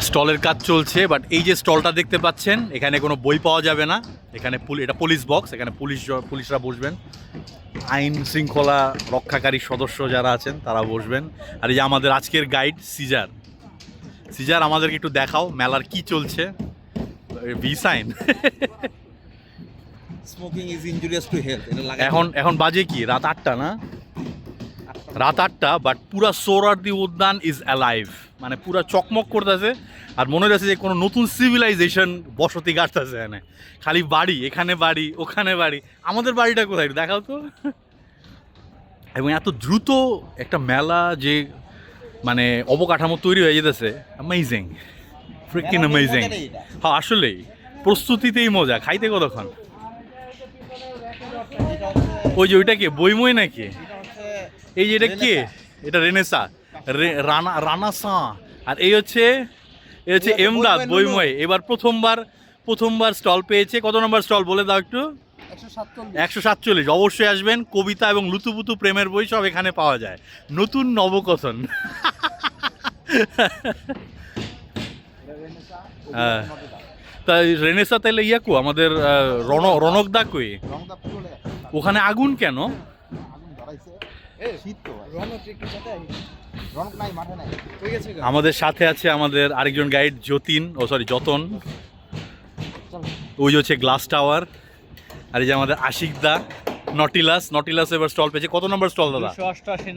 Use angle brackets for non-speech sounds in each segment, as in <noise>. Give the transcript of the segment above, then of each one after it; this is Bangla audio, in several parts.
স্টলের কাজ চলছে বাট এই যে স্টলটা দেখতে পাচ্ছেন এখানে কোনো বই পাওয়া যাবে না। এখানে পুলি- এটা পুলিশ বক্স এখানে পুলিশ পুলিশরা বসবেন। আইন শৃঙ্খলা রক্ষাকারী সদস্য যারা আছেন তারা বসবেন। আর এই যে আমাদের আজকের গাইড সিজার সিজার আমাদেরকে একটু দেখাও মেলার কি চলছে। V sign smoking is injurious to health এখন এখন বাজে কি? রাত আটটা না? রাত আটটা বাট পুরা সোরারদি উদ্যান ইজ অ্যালাইভ মানে পুরা চকমক করতেছে আর মনে হচ্ছে যে কোনো নতুন সিভিলাইজেশন বসতি গাড়তেছে এখানে। খালি বাড়ি এখানে বাড়ি ওখানে বাড়ি। আমাদের বাড়িটা কোথায়? দেখাও তো। এবং এত দ্রুত একটা মেলা যে মানে অবকাঠামো তৈরি হয়ে যেতেছে অ্যামেজিং ফ্রিকিন অ্যামেজিং হ্যাঁ আসলেই। প্রস্তুতিতেই মজা। খাইতে কতক্ষণ? ওই যে ওইটা কি বইমই নাকি? এই যে এটা কে? এটা রেনেসা। রে- রানা রানাসা। আর এই হচ্ছে এই হচ্ছে এমদাদ বইময় এবার প্রথমবার প্রথমবার স্টল পেয়েছে। কত নম্বর স্টল বলে দাও একটু? একশো সাতচল্লিশ। অবশ্যই আসবেন। কবিতা এবং লুতুপুতু প্রেমের বই সব এখানে পাওয়া যায়। নতুন নবকথন। হ্যাঁ। তা রেনেসা তাইলে ইয়াকু আমাদের রণ রনক দা কই? ওখানে আগুন কেন? শীত তো রনক একটু সাথে রনক নাই মাঠে নাই। আমাদের সাথে আছে আমাদের আরেকজন গাইড যতীন। ও সরি যতন। ওই যে হচ্ছে গ্লাস টাওয়ার। আর এই যে আমাদের আশিক দা নটিলাস। নটিলাস এবার স্টল পেয়েছে। কত নম্বর স্টল দাদা?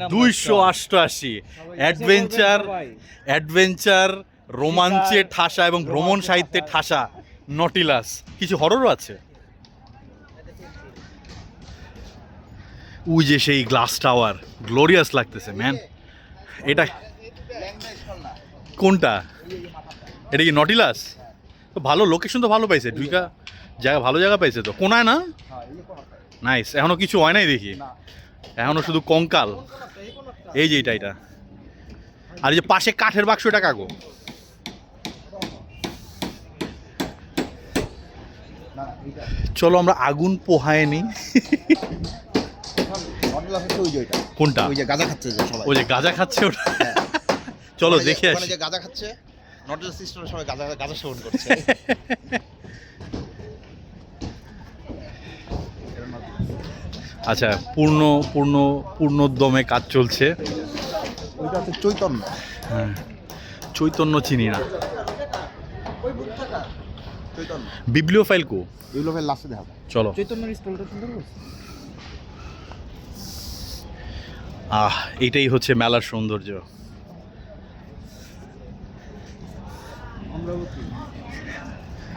দুইশো অষ্টআশি অ্যাডভেঞ্চার অ্যাডভেঞ্চার রোমাঞ্চে ঠাসা এবং ভ্রমণ সাহিত্যের ঠাসা। নটিলাস। কিছু হররও আছে? ওই যে সেই গ্লাস টাওয়ার, গ্লোরিয়াস লাগতেছে ম্যান এটা কোনটা? এটা কি নটিলাস? তো ভালো লোকেশন তো ভালো পাইছে, দুইটা জায়গা, ভালো জায়গা পাইছে তো। কোনায় না? নাইস এখনও কিছু হয় নাই দেখি। এখনও শুধু কঙ্কাল। এই যে এটা এটা। আর এই যে পাশে কাঠের বাক্স, এটা কাগো চলো আমরা আগুন পোহায় ওই যে ওইটা। কোনটা? ওই যে গাঁজা খাচ্ছে যে সবাই। ওই যে গাঁজা খাচ্ছে ওটা? চলো দেখে ওখানে আসি। যে গাঁজা খাচ্ছে নটেল সিস্টেমে সবাই গাঁজা গাঁজা সেবন করছে। আচ্ছা পূর্ণ পূর্ণ পূর্ণোদ্যমে কাজ চলছে। ওইটা হচ্ছে চৈতন্য। হ্যাঁ। চৈতন্য চিনি না। চৈতন্য। বিবলিও ফাইল কো? এগুলো ফের লাস্টে দেখাবো চলো। চৈতন্যের স্টলটা সুন্দর করছে আহ এটাই হচ্ছে মেলার সৌন্দর্য।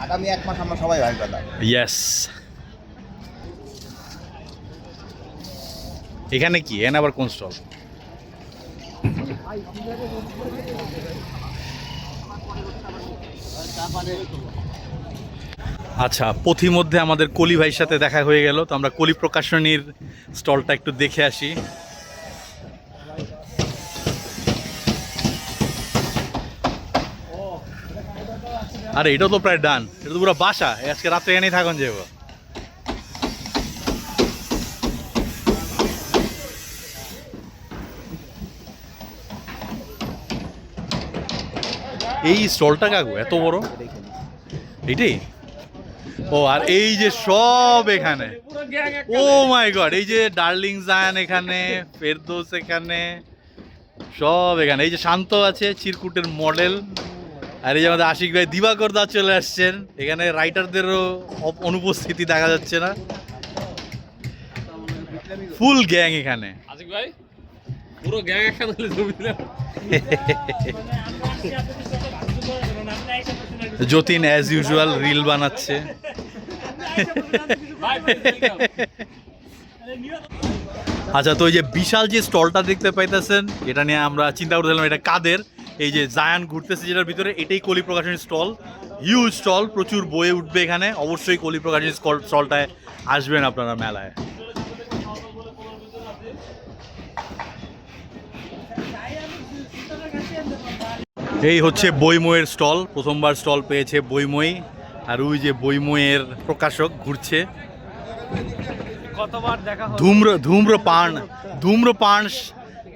আগামী এক মাস আমরা সবাই ভাই দাদা ইয়েস এখানে কি? এন আবার কোন স্টল? আচ্ছা পথিমধ্যে আমাদের কলি ভাইয়ের সাথে দেখা হয়ে গেল তো আমরা কলি প্রকাশনীর স্টলটা একটু দেখে আসি। আরে, এটা তো প্রায় ডান এটা তো পুরো বাসা। আজকে রাত্রে এনেই থাকুন যাব এই স্টলটা কাকু, এত বড়? এইটাই? ও, আর এই যে সব এখানে। ও মাই গড এই যে ডার্লিং জায়ান এখানে ফেরদোস এখানে, সব এখানে। এই যে শান্ত আছে, চিরকুটের মডেল আর এই যে আমাদের আশিক ভাই দিবাকর দা চলে আসছেন। এখানে রাইটারদেরও অনুপস্থিতি দেখা যাচ্ছে না। ফুল গ্যাং এখানে। আশিক ভাই পুরো গ্যাং একসাথে ছবি দিলাম। যতীন অ্যাজ ইউজুয়াল রিল বানাচ্ছে। আচ্ছা তো ওই যে বিশাল যে স্টলটা দেখতে পাইতেছেন এটা নিয়ে আমরা চিন্তা করতেছিলাম এটা কাদের? এই যে জায়ান ঘুরতেছে যেটার ভিতরে এটাই কলি প্রকাশনীর স্টল হিউজ স্টল প্রচুর বয়ে উঠবে এখানে অবশ্যই কলি প্রকাশনীর স্টলটায় আসবেন আপনারা মেলায় এই হচ্ছে বইময়ের স্টল প্রথমবার স্টল পেয়েছে বইময় আর ওই যে বইময়ের প্রকাশক ঘুরছে কতবার দেখা হলো धूम्र धूम्रपान धूम्रपान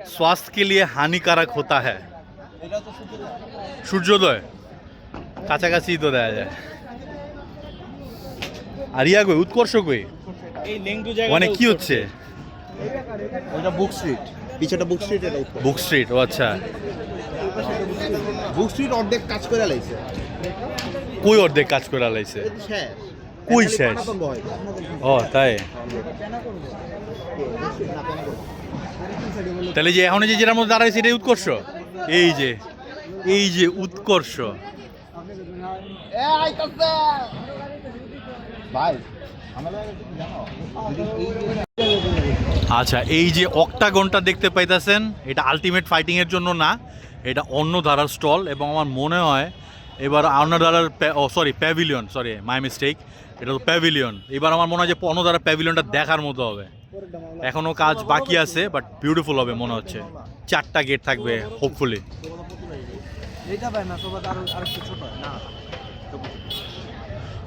स्वास्थ्य के लिए हानिकारक होता है এটা তো শুধু সূর্যোদয়। কাছাকাছি তো দেখা যায়। আর ইয়া কই উৎকর্ষ কই? মানে কি হচ্ছে? ওটা বুক স্ট্রিট পিছটা বুক স্ট্রিট এটা বুক স্ট্রিট ও আচ্ছা। বুক স্ট্রিট অর্ধেক কাজ করে লাইছে। কই অর্ধেক কাজ করে লাইছে? শেষ। কই শেষ? ও তাই? তাহলে যে এখন যে যেটার মধ্যে দাঁড়াইছে এটাই উৎকর্ষ? এই যে এই যে উৎকর্ষ। আচ্ছা এই যে অক্টাগনটা দেখতে পাইতেছেন এটা আলটিমেট ফাইটিং এর জন্য না এটা অন্য ধারার স্টল এবং আমার মনে হয় এবার অন্য ধারার ও sorry pavilion sorry my mistake এটা তো প্যাভিলিয়ন এবার আমার মনে হয় যে অন্য ধারার প্যাভিলিয়নটা দেখার মতো হবে। এখনও কাজ বাকি আছে বাট বিউটিফুল হবে মনে হচ্ছে। চারটা গেট থাকবে হোপফুলি এইটা ভাই না সবার আরও আরেকটু ছোট না।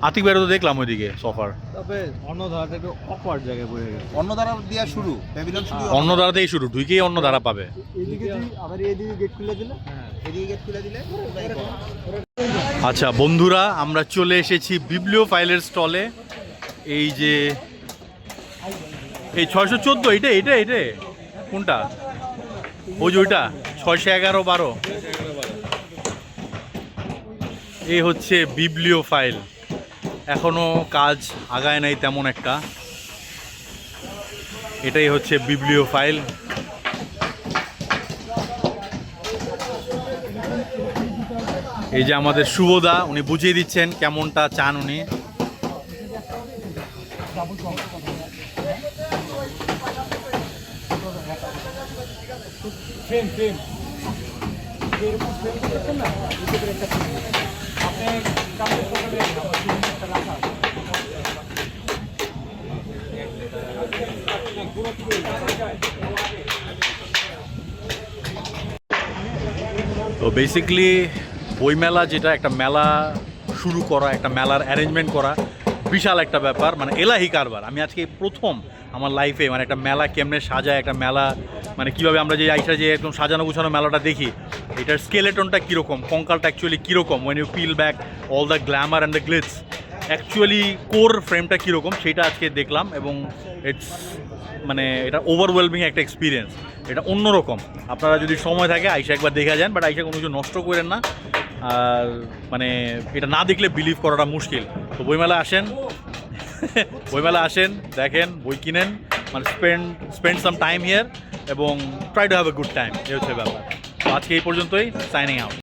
আতিক বাইরে তো দেখলাম ওইদিকে সফার তবে অন্য ধারাটা একটু অকওয়ার্ড জায়গায় পড়ে গেছে। অন্য ধারা দিয়া শুরু প্যাভিলিয়ন শুরু অন্য ধারাতেই শুরু ঢুকেই অন্য ধারা পাবে। এদিকে যদি আবার এদিকে গেট খুলে দিলে? হ্যাঁ এদিকে গেট খুলে দিলে? আচ্ছা বন্ধুরা আমরা চলে এসেছি বিবলিও ফাইলের স্টলে এই যে এই ছয়শো চোদ্দ এটা এটা এটা কোনটা? ওই যে ওইটা, ছয়শো এগারো বারো। এই হচ্ছে বিবলিও ফাইল। এখনও কাজ আগায় নাই তেমন একটা। এটাই হচ্ছে বিবলিও ফাইল। এই যে আমাদের শুভদা উনি বুঝিয়ে দিচ্ছেন কেমনটা চান উনি। তো বেসিক্যালি বইমেলা যেটা একটা মেলা শুরু করা একটা মেলার অ্যারেঞ্জমেন্ট করা বিশাল একটা ব্যাপার মানে এলাহি কারবার। আমি আজকে প্রথম আমার লাইফে মানে একটা মেলা কেমনে সাজায়, একটা মেলা মানে কীভাবে আমরা যে আইসা যে একদম সাজানো গুছানো মেলাটা দেখি, এটার স্কেলেটনটা কীরকম, কঙ্কালটা অ্যাকচুয়ালি কীরকম when you peel back all the glamour and the glitz actually core ফ্রেমটা কীরকম, সেটা আজকে দেখলাম এবং ইটস মানে এটা ওভারওয়েলমিং একটা এক্সপিরিয়েন্স এটা অন্যরকম। আপনারা যদি সময় থাকে আইসা একবার দেখা যান বাট আইসা কোনো কিছু নষ্ট করেন না। আর মানে এটা না দেখলে বিলিভ করাটা মুশকিল। তো বইমেলা আসেন। <laughs> বইমেলা আসেন, দেখেন, বই কিনেন। মানে spend spend some time here এবং try to have a good time এ হচ্ছে ব্যাপার। আজকে এই পর্যন্তই সাইনিং আউট